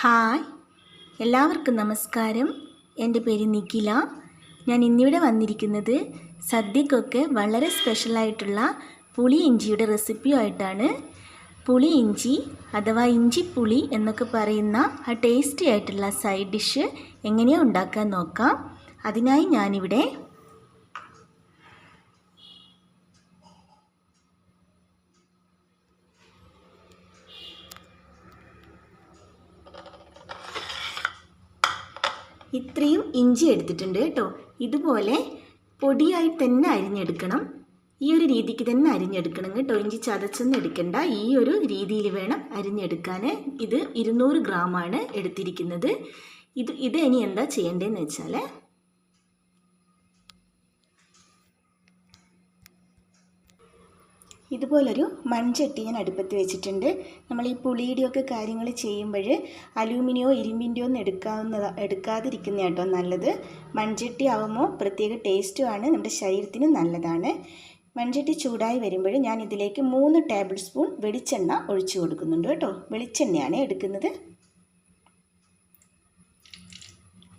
Hi. എല്ലാവർക്കും നമസ്കാരം. എന്റെ പേര് നിഖില. ഞാൻ ഇന്നിവിടെ വന്നിരിക്കുന്നത് സദ്യക്കൊക്കെ വളരെ സ്പെഷ്യലായിട്ടുള്ള പുളി ഇഞ്ചിയുടെ റെസിപ്പിയുമായിട്ടാണ് പുളി ഇഞ്ചി അഥവാ ഇഞ്ചിപ്പുളി എന്നൊക്കെ പറയുന്ന ആ ടേസ്റ്റി ആയിട്ടുള്ള സൈഡ് ഡിഷ് എങ്ങനെയാണ് ഉണ്ടാക്കാൻ നോക്കാം. അതിനായി ഞാനിവിടെ ഇത്രയും ഇഞ്ചി എടുത്തിട്ടുണ്ട് കേട്ടോ. ഇതുപോലെ പൊടിയായി തന്നെ അരിഞ്ഞെടുക്കണം. ഈ ഒരു രീതിക്ക് തന്നെ അരിഞ്ഞെടുക്കണം കേട്ടോ. ഇഞ്ചി ചതച്ചൊന്നും എടുക്കണ്ട. ഈ ഒരു രീതിയിൽ വേണം അരിഞ്ഞെടുക്കാൻ. ഇത് ഇരുന്നൂറ് ഗ്രാമാണ് എടുത്തിരിക്കുന്നത്. ഇത് ഇത് ഇനി എന്താ ചെയ്യേണ്ടതെന്ന് വെച്ചാൽ ഇതുപോലൊരു മൺചട്ടി ഞാൻ അടുപ്പത്ത് വെച്ചിട്ടുണ്ട്. നമ്മൾ ഈ പുളിയുടെയൊക്കെ കാര്യങ്ങൾ ചെയ്യുമ്പോൾ അലൂമിനിയോ ഇരുമ്പിന്റെയോ ഒന്നും എടുക്കാവുന്ന എടുക്കാതിരിക്കുന്ന കേട്ടോ നല്ലത്. മൺചട്ടി ആകുമ്പോൾ പ്രത്യേക ടേസ്റ്റുമാണ് നമ്മുടെ ശരീരത്തിന് നല്ലതാണ്. മൺചട്ടി ചൂടായി വരുമ്പോൾ ഞാൻ ഇതിലേക്ക് മൂന്ന് ടേബിൾ സ്പൂൺ വെളിച്ചെണ്ണ ഒഴിച്ചു കൊടുക്കുന്നുണ്ട് കേട്ടോ. വെളിച്ചെണ്ണയാണ് എടുക്കുന്നത്.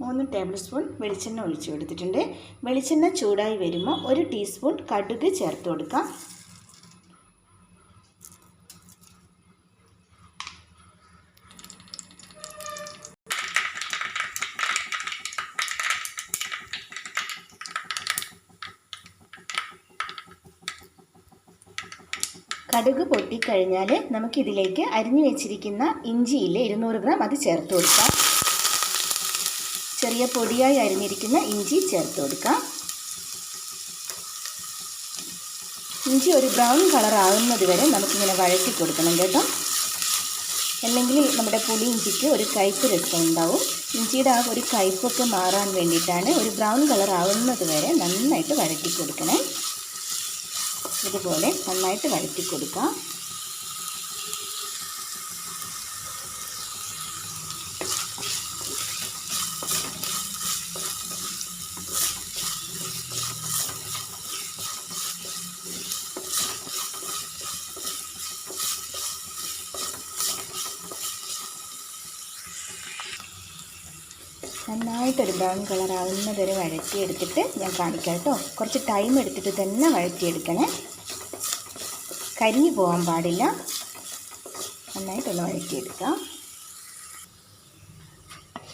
മൂന്ന് ടേബിൾ സ്പൂൺ വെളിച്ചെണ്ണ ഒഴിച്ചു കൊടുത്തിട്ടുണ്ട്. വെളിച്ചെണ്ണ ചൂടായി വരുമ്പോൾ ഒരു ടീസ്പൂൺ കടുക് ചേർത്ത് കൊടുക്കാം. കടുക് പൊട്ടിക്കഴിഞ്ഞാൽ നമുക്കിതിലേക്ക് അരിഞ്ഞു വെച്ചിരിക്കുന്ന ഇഞ്ചിയില്ലേ ഇരുന്നൂറ് ഗ്രാം അത് ചേർത്ത് കൊടുക്കാം. ചെറിയ പൊടിയായി അരിഞ്ഞിരിക്കുന്ന ഇഞ്ചി ചേർത്ത് കൊടുക്കാം. ഇഞ്ചി ഒരു ബ്രൗൺ കളർ ആകുന്നത് വരെ നമുക്കിങ്ങനെ വഴറ്റി കൊടുക്കണം കേട്ടോ. അല്ലെങ്കിൽ നമ്മുടെ പുളി ഇഞ്ചിക്ക് ഒരു കയ്പ്പ് രസം ഉണ്ടാവും. ഇഞ്ചിയുടെ ആ ഒരു കയ്പ്പൊക്കെ മാറാൻ വേണ്ടിയിട്ടാണ് ഒരു ബ്രൗൺ കളർ ആവുന്നത് വരെ നന്നായിട്ട് വഴറ്റി കൊടുക്കണേ. ഇതുപോലെ നന്നായിട്ട് വഴറ്റി കൊടുക്കാം നന്നായിട്ടൊരു ബ്രൗൺ കളർ ആവുന്നത് വരെ വഴറ്റിയെടുത്തിട്ട് ഞാൻ കാണിക്കാം കേട്ടോ. കുറച്ച് ടൈം എടുത്തിട്ട് തന്നെ വഴറ്റിയെടുക്കണേ. കരിഞ്ഞു പോകാൻ പാടില്ല. നന്നായിട്ടൊന്ന് വഴറ്റിയെടുക്കാം.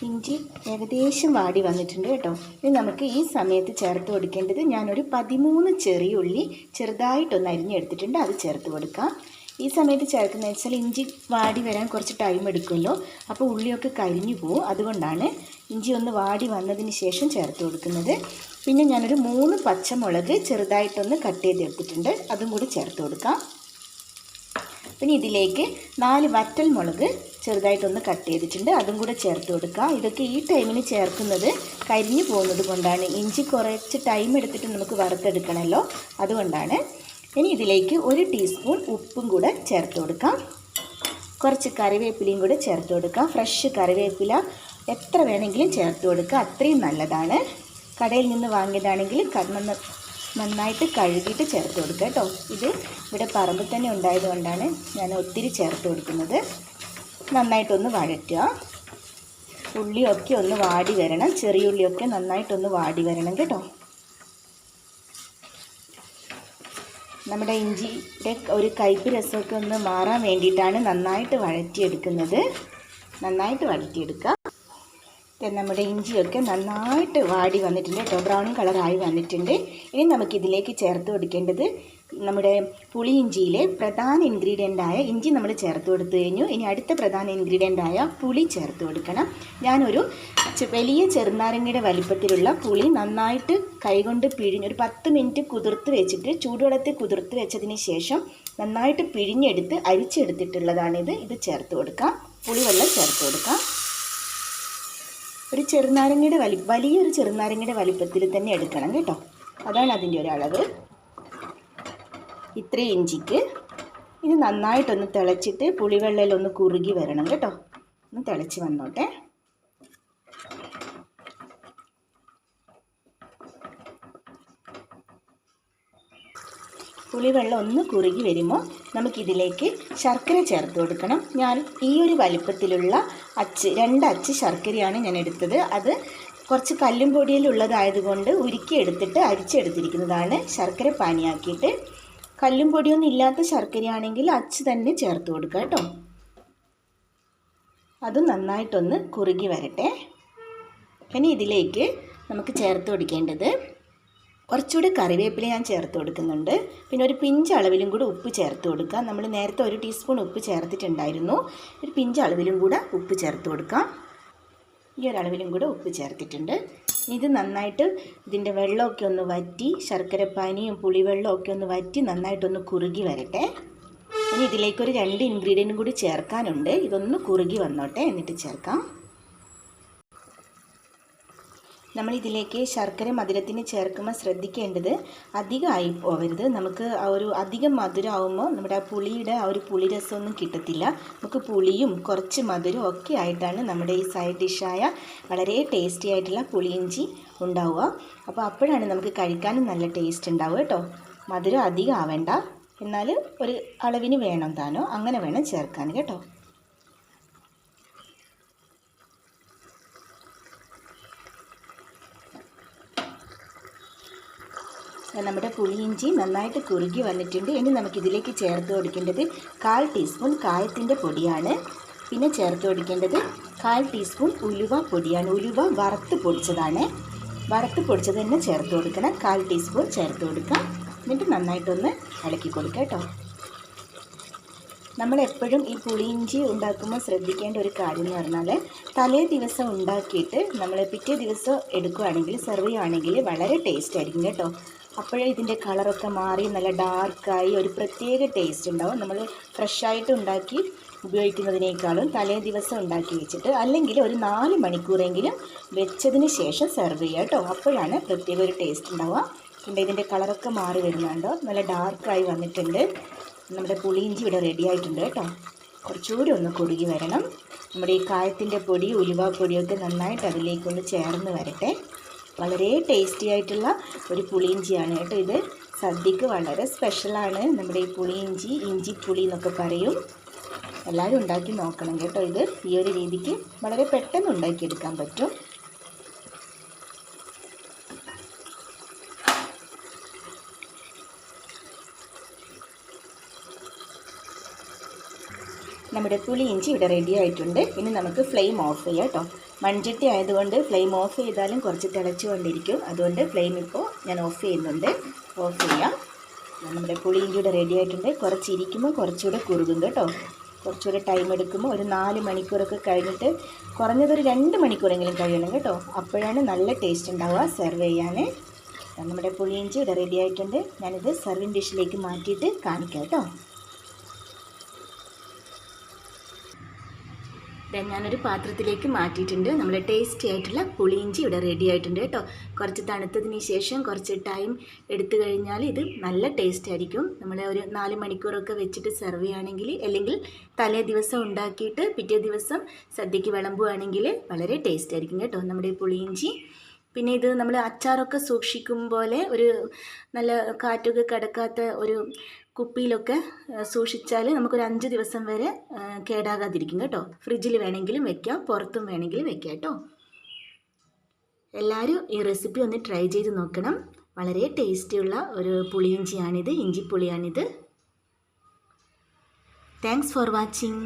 ഇഞ്ചി ഏകദേശം വാടി വന്നിട്ടുണ്ട് കേട്ടോ. ഇനി നമുക്ക് ഈ സമയത്ത് ചേർത്ത് കൊടുക്കേണ്ടത് ഞാനൊരു പതിമൂന്ന് ചെറിയ ഉള്ളി ചെറുതായിട്ടൊന്ന് അരിഞ്ഞെടുത്തിട്ടുണ്ട്. അത് ചേർത്ത് കൊടുക്കാം. ഈ സമയത്ത് ചേർക്കുന്നത് വെച്ചാൽ ഇഞ്ചി വാടി വരാൻ കുറച്ച് ടൈം എടുക്കുമല്ലോ. അപ്പോൾ ഉള്ളിയൊക്കെ കരിഞ്ഞു പോകും അതുകൊണ്ടാണ് ഇഞ്ചി ഒന്ന് വാടി വന്നതിന് ശേഷം ചേർത്ത് കൊടുക്കുന്നത്. പിന്നെ ഞാനൊരു മൂന്ന് പച്ചമുളക് ചെറുതായിട്ടൊന്ന് കട്ട് ചെയ്തെടുത്തിട്ടുണ്ട് അതും കൂടി ചേർത്ത് കൊടുക്കാം. പിന്നെ ഇതിലേക്ക് നാല് വറ്റൽ മുളക് ചെറുതായിട്ടൊന്ന് കട്ട് ചെയ്തിട്ടുണ്ട്. അതും കൂടെ ചേർത്ത് കൊടുക്കാം. ഇതൊക്കെ ഈ ടൈമിന് ചേർക്കുന്നത് കരിഞ്ഞു പോകുന്നത് കൊണ്ടാണ്. ഇഞ്ചി കുറച്ച് ടൈം എടുത്തിട്ട് നമുക്ക് വറുത്തെടുക്കണമല്ലോ. അതുകൊണ്ടാണ്. ഇനി ഇതിലേക്ക് ഒരു ടീസ്പൂൺ ഉപ്പും കൂടെ ചേർത്ത് കൊടുക്കാം. കുറച്ച് കറിവേപ്പിലയും കൂടെ ചേർത്ത് കൊടുക്കാം. ഫ്രഷ് കറിവേപ്പില എത്ര വേണമെങ്കിലും ചേർത്ത് കൊടുക്കുക അത്രയും നല്ലതാണ്. കടയിൽ നിന്ന് വാങ്ങിയതാണെങ്കിൽ നന്ന നന്നായിട്ട് കഴുകിയിട്ട് ചേർത്ത് കൊടുക്കുക കേട്ടോ. ഇത് ഇവിടെ പറമ്പിൽ തന്നെ ഉണ്ടായതുകൊണ്ടാണ് ഞാൻ ഒത്തിരി ചേർത്ത് കൊടുക്കുന്നത്. നന്നായിട്ടൊന്ന് വഴറ്റുക. ഉള്ളിയൊക്കെ ഒന്ന് വാടി വരണം. ചെറിയ ഉള്ളിയൊക്കെ നന്നായിട്ടൊന്ന് വാടി വരണം കേട്ടോ. നമ്മുടെ ഇഞ്ചിയുടെ ഒരു കയ്പ് രസമൊക്കെ ഒന്ന് മാറാൻ വേണ്ടിയിട്ടാണ് നന്നായിട്ട് വഴറ്റിയെടുക്കുന്നത്. നന്നായിട്ട് വഴറ്റിയെടുക്കുക. നമ്മുടെ ഇഞ്ചിയൊക്കെ നന്നായിട്ട് വാടി വന്നിട്ടുണ്ട് കേട്ടോ. ബ്രൗൺ കളറായി വന്നിട്ടുണ്ട്. ഇനി നമുക്കിതിലേക്ക് ചേർത്ത് കൊടുക്കേണ്ടത് നമ്മുടെ പുളിയിഞ്ചിയിലെ പ്രധാന ഇൻഗ്രീഡിയന്റായ ഇഞ്ചി നമ്മൾ ചേർത്ത് കൊടുത്തു കഴിഞ്ഞു. ഇനി അടുത്ത പ്രധാന ഇൻഗ്രീഡിയന്റായ പുളി ചേർത്ത് കൊടുക്കണം. ഞാനൊരു വലിയ ചെറുനാരങ്ങയുടെ വലിപ്പത്തിലുള്ള പുളി നന്നായിട്ട് കൈകൊണ്ട് പിഴിഞ്ഞ് ഒരു പത്ത് മിനിറ്റ് കുതിർത്ത് വെച്ചിട്ട് ചൂടുവെള്ളത്തിൽ കുതിർത്ത് വെച്ചതിന് ശേഷം നന്നായിട്ട് പിഴിഞ്ഞെടുത്ത് അരിച്ചെടുത്തിട്ടുള്ളതാണിത്. ഇത് ചേർത്ത് കൊടുക്കാം. പുളിവെള്ളം ചേർത്ത് കൊടുക്കാം. ഒരു ചെറുനാരങ്ങയുടെ വലി വലിയൊരു ചെറുനാരങ്ങയുടെ വലിപ്പത്തിൽ തന്നെ എടുക്കണം കേട്ടോ. അതാണ് അതിന്റെ ഒരു ഇത്രയും ഇഞ്ചിക്ക്. ഇത് നന്നായിട്ടൊന്ന് തിളച്ചിട്ട് പുളിവെള്ളയിലൊന്ന് കുറുകി വരണം കേട്ടോ. ഒന്ന് തിളച്ച് വന്നോട്ടെ. പുളിവെള്ളം ഒന്ന് കുറുകി വരുമ്പോൾ നമുക്കിതിലേക്ക് ശർക്കര ചേർത്ത് കൊടുക്കണം. ഞാൻ ഈ ഒരു വലിപ്പത്തിലുള്ള അച്ച് രണ്ട് അച്ച് ശർക്കരയാണ് ഞാൻ എടുത്തത്. അത് കുറച്ച് കല്ലും പൊടിയിലുള്ളതായതുകൊണ്ട് ഉരുക്കി എടുത്തിട്ട് അരിച്ചെടുത്തിരിക്കുന്നതാണ് ശർക്കര പാനിയാക്കിയിട്ട്. കല്ലും പൊടിയൊന്നും ഇല്ലാത്ത ശർക്കരയാണെങ്കിൽ അച്ച് തന്നെ ചേർത്ത് കൊടുക്കുക കേട്ടോ. അത് നന്നായിട്ടൊന്ന് കുറുകി വരട്ടെ. ഇനി ഇതിലേക്ക് നമുക്ക് ചേർത്ത് കൊടുക്കേണ്ടത് കുറച്ചുകൂടി കറിവേപ്പില ഞാൻ ചേർത്ത് കൊടുക്കുന്നുണ്ട്. പിന്നെ ഒരു പിഞ്ച് അളവിലും കൂടെ ഉപ്പ് ചേർത്ത് കൊടുക്കുക നമ്മൾ നേരത്തെ ഒരു ടീസ്പൂൺ ഉപ്പ് ചേർത്തിട്ടുണ്ടായിരുന്നു. ഒരു പിഞ്ച് അളവിലും കൂടെ ഉപ്പ് ചേർത്ത് കൊടുക്കാം. ഈ ഒരളവിലും കൂടെ ഉപ്പ് ചേർത്തിട്ടുണ്ട്. ഇത് നന്നായിട്ട് ഇതിന്റെ വെള്ളമൊക്കെ ഒന്ന് വറ്റി ശർക്കരപ്പാനിയും പുളിവെള്ളമൊക്കെ ഒന്ന് വറ്റി നന്നായിട്ടൊന്ന് കുറുകി വരട്ടെ. ഇനി ഇതിലേക്കൊരു രണ്ട് ഇൻഗ്രീഡിയന്റും കൂടി ചേർക്കാനുണ്ട്. ഇതൊന്ന് കുറുകി വന്നോട്ടെ. എന്നിട്ട് ചേർക്കാം. നമ്മൾ ഇതിലേക്ക് ശർക്കര മധുരത്തിന് ചേർക്കുമ്പോൾ ശ്രദ്ധിക്കേണ്ടത് അധികമായി പോകരുത് നമുക്ക് ആ ഒരു അധികം മധുരമാകുമ്പോൾ നമ്മുടെ ആ പുളിയുടെ ആ ഒരു പുളിരസമൊന്നും കിട്ടത്തില്ല. നമുക്ക് പുളിയും കുറച്ച് മധുരവും ഒക്കെ ആയിട്ടാണ് നമ്മുടെ ഈ സൈഡ് ഡിഷായ വളരെ ടേസ്റ്റി ആയിട്ടുള്ള പുളിയിഞ്ചി ഉണ്ടാവുക. അപ്പോൾ അപ്പോഴാണ് നമുക്ക് കഴിക്കാനും നല്ല ടേസ്റ്റ് ഉണ്ടാവുക കേട്ടോ. മധുരം അധികം ആവേണ്ട. എന്നാൽ ഒരു അളവിന് വേണം താനോ? അങ്ങനെ വേണം ചേർക്കാൻ കേട്ടോ. നമ്മുടെ പുളിയിഞ്ചി നന്നായിട്ട് കുറുകി വന്നിട്ടുണ്ട്. ഇനി നമുക്കിതിലേക്ക് ചേർത്ത് കൊടുക്കേണ്ടത് കാൽ ടീസ്പൂൺ കായത്തിന്റെ പൊടിയാണ്. പിന്നെ ചേർത്ത് കൊടുക്കേണ്ടത് കാൽ ടീസ്പൂൺ ഉലുവ പൊടിയാണ്. ഉലുവ വറുത്ത് പൊടിച്ചതാണ്. വറുത്ത് പൊടിച്ചത് തന്നെ ചേർത്ത് കൊടുക്കണം. കാൽ ടീസ്പൂൺ ചേർത്ത് കൊടുക്കാം. എന്നിട്ട് നന്നായിട്ടൊന്ന് ഇളക്കി കൊടുക്കുക കേട്ടോ. നമ്മളെപ്പോഴും ഈ പുളിയിഞ്ചി ഉണ്ടാക്കുമ്പോൾ ശ്രദ്ധിക്കേണ്ട ഒരു കാര്യം എന്ന് പറഞ്ഞാൽ തലേ ദിവസം ഉണ്ടാക്കിയിട്ട് നമ്മൾ പിറ്റേ ദിവസം എടുക്കുകയാണെങ്കിൽ സെർവ് ചെയ്യുകയാണെങ്കിൽ വളരെ ടേസ്റ്റ് ആയിരിക്കും കേട്ടോ. അപ്പോഴേ ഇതിന്റെ കളറൊക്കെ മാറി നല്ല ഡാർക്കായി ഒരു പ്രത്യേക ടേസ്റ്റ് ഉണ്ടാവും. നമ്മൾ ഫ്രഷായിട്ട് ഉണ്ടാക്കി ഉപയോഗിക്കുന്നതിനേക്കാളും തലേ ദിവസം ഉണ്ടാക്കി വെച്ചിട്ട് അല്ലെങ്കിൽ ഒരു നാല് മണിക്കൂറെങ്കിലും വെച്ചതിന് ശേഷം സെർവ് ചെയ്യുക കേട്ടോ. അപ്പോഴാണ് പ്രത്യേക ഒരു ടേസ്റ്റ് ഉണ്ടാവുക. പിന്നെ ഇതിന്റെ കളറൊക്കെ മാറി വരുന്നുണ്ടോ നല്ല ഡാർക്കായി വന്നിട്ടുണ്ട്. നമ്മുടെ പുളിയിഞ്ചി ഇവിടെ റെഡി ആയിട്ടുണ്ട് കേട്ടോ. കുറച്ചുകൂടി ഒന്ന് കുറുകി വരണം. നമ്മുടെ ഈ കായത്തിന്റെ പൊടി ഉലുവ പൊടിയൊക്കെ നന്നായിട്ട് അതിലേക്കൊന്ന് ചേർന്ന് വരട്ടെ. വളരെ ടേസ്റ്റി ആയിട്ടുള്ള ഒരു പുളിയിഞ്ചിയാണ് കേട്ടോ ഇത്. സദ്യക്ക് വളരെ സ്പെഷ്യലാണ് നമ്മുടെ ഈ പുളിയിഞ്ചി പുളി എന്നൊക്കെ പറയും. എല്ലാവരും ഉണ്ടാക്കി നോക്കണം കേട്ടോ ഇത്. ഈ ഒരു രീതിക്ക് വളരെ പെട്ടെന്ന് ഉണ്ടാക്കിയെടുക്കാൻ പറ്റും. നമ്മുടെ പുളി ഇഞ്ചി ഇവിടെ റെഡി ആയിട്ടുണ്ട്. ഇനി നമുക്ക് ഫ്ലെയിം ഓഫ് ചെയ്യാം കേട്ടോ. മൺചട്ടി ആയതുകൊണ്ട് ഫ്ലെയിം ഓഫ് ചെയ്താലും കുറച്ച് തിളച്ചുകൊണ്ടിരിക്കും അതുകൊണ്ട് ഫ്ലെയിം ഇപ്പോൾ ഞാൻ ഓഫ് ചെയ്യുന്നുണ്ട്. ഓഫ് ചെയ്യാം. നമ്മുടെ പുളിയും കൂടെ റെഡി ആയിട്ടുണ്ട്. കുറച്ച് ഇരിക്കുമ്പോൾ കുറച്ചുകൂടെ കുറുകും കേട്ടോ. കുറച്ചുകൂടെ ടൈം എടുക്കുമ്പോൾ ഒരു നാല് മണിക്കൂറൊക്കെ കഴിഞ്ഞിട്ട് കുറഞ്ഞതൊരു രണ്ട് മണിക്കൂറെങ്കിലും കഴിയണം കേട്ടോ. അപ്പോഴാണ് നല്ല ടേസ്റ്റ് ഉണ്ടാവുക സെർവ് ചെയ്യാൻ. നമ്മുടെ പുളിയിഞ്ചി ഇവിടെ റെഡി ആയിട്ടുണ്ട്. ഞാനിത് സെർവിങ് ഡിഷിലേക്ക് മാറ്റിയിട്ട് കാണിക്കാം കേട്ടോ. ഞാനൊരു പാത്രത്തിലേക്ക് മാറ്റിയിട്ടുണ്ട്. നമ്മൾ ടേസ്റ്റി ആയിട്ടുള്ള പുളിയിഞ്ചി ഇവിടെ റെഡി ആയിട്ടുണ്ട് കേട്ടോ. കുറച്ച് തണുത്തതിന് ശേഷം കുറച്ച് ടൈം എടുത്തു കഴിഞ്ഞാൽ ഇത് നല്ല ടേസ്റ്റ് ആയിരിക്കും. നമ്മൾ ഒരു നാല് മണിക്കൂറൊക്കെ വെച്ചിട്ട് സെർവ് ചെയ്യുകയാണെങ്കിൽ അല്ലെങ്കിൽ തലേ ദിവസം ഉണ്ടാക്കിയിട്ട് പിറ്റേ ദിവസം സദ്യക്ക് വിളമ്പുകയാണെങ്കിൽ വളരെ ടേസ്റ്റ് ആയിരിക്കും കേട്ടോ നമ്മുടെ പുളിയിഞ്ചി. പിന്നെ ഇത് നമ്മൾ അച്ചാറൊക്കെ സൂക്ഷിക്കും പോലെ ഒരു നല്ല കാറ്റൊക്കെ കിടക്കാത്ത ഒരു കുപ്പിയിലൊക്കെ സൂക്ഷിച്ചാൽ നമുക്കൊരു അഞ്ച് ദിവസം വരെ കേടാകാതിരിക്കും കേട്ടോ. ഫ്രിഡ്ജിൽ വേണമെങ്കിലും വെക്കാം പുറത്തും വേണമെങ്കിലും വെക്കാം കേട്ടോ. എല്ലാവരും ഈ റെസിപ്പി ഒന്ന് ട്രൈ ചെയ്ത് നോക്കണം. വളരെ ടേസ്റ്റിയുള്ള ഒരു പുളിയിഞ്ചിയാണിത് ഇഞ്ചിപ്പുളിയാണിത്. Thanks for watching